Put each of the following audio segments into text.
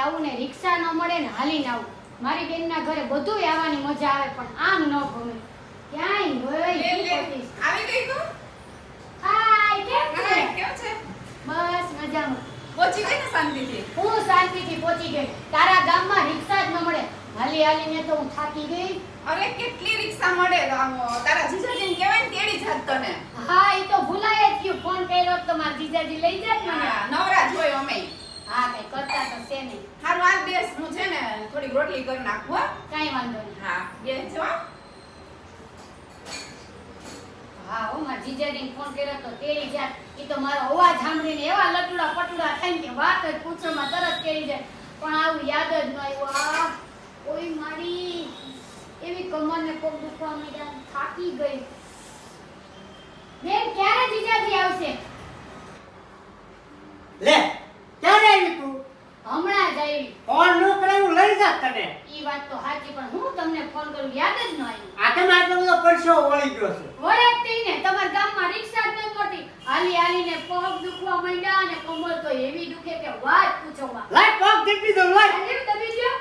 આવું ને રિક્ષા ન મળે ને હાલીને આવું. મારી બેનના ઘરે બધું આવવાની મજા આવે પણ આમ ન ગમે. ક્યાંય લે આવી ગઈ તું? હાય કેમ છે? હા, કેમ છે? બસ મજામાં. પહોંચી ગઈ ને શાંતિથી? હું શાંતિથી પહોંચી ગઈ. તારા ગામમાં રિક્ષા જ ન મળે. હાલી હાલીને તો હું થાકી ગઈ. અરે કેટલી રિક્ષા મળે તારા જીજાજીને કહેવાય ને તેડી જાત તને. હા એ તો ભૂલાય જ ગયું. ફોન કર્યો તો મારા જીજાજી લઈ જાય મને હા, નવરા જોઈ અમે હા કઈ નહીં. હારું હાલ બેસ. હું છે ને થોડીક રોટલી કરી નાખું હા. કાંઈ વાંધો નહીં. હા બેસ જો હા હો મારા જીજાજીને ફોન કર્યો તો તેડી જાત એ તો મારો અવાજ સાંભળીને એવા લટુડા પટુડા થાય કે વાત જ પૂછવામાં તરત તેડી જાય. પણ આવું યાદ જ ન આવ્યું. આ કોઈ મારી એવી કમરને પગ દુખવા માંડ્યા થાકી ગઈ. બેન ક્યારે જીજાજી આવશે લે ક્યારે આવી તું હમણાં જ આવી ફોન નો કરે હું લઈ જાત તને? ઈ વાત તો સાચી પણ હું તમને ફોન કરું યાદ જ ન આવ્યું. આટે આટલો બધો પરસો વળી ગયો છે. વળગતી ને તમારા ગામમાં રિક્ષા જ નથી મળતી. હાલી હાલીને પગ દુખવા માંડ્યા અને કમર તો એવી દુખે કે વાત પૂછો માં લાય પગ દીપી દો લાય આજે દબી ગયો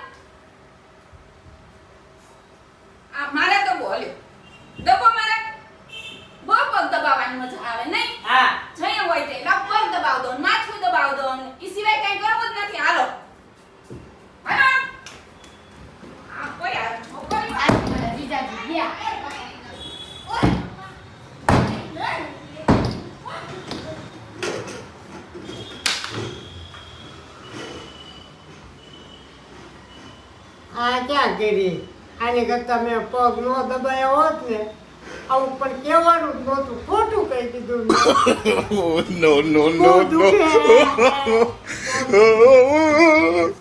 આ મારે તો બોલ્યો ડબ્બો મારે બહુ પગ દબાવવાની મજા આવે નહીં હા જઈએ હોય તે લા પગ દબાવ દો માથું દબાવ દો ઈ સિવાય કઈ કરવું જ નથી હાલો હાલો આ કોઈ આ છોકરી આજ મારા જીજાજી ગયા આ ક્યાં કરી? આની કરતા મેં પગ નો દબાયો હોત ને આવું પણ કહેવાનું જ નહોતું. ખોટું કહી દીધું નો નો નો no!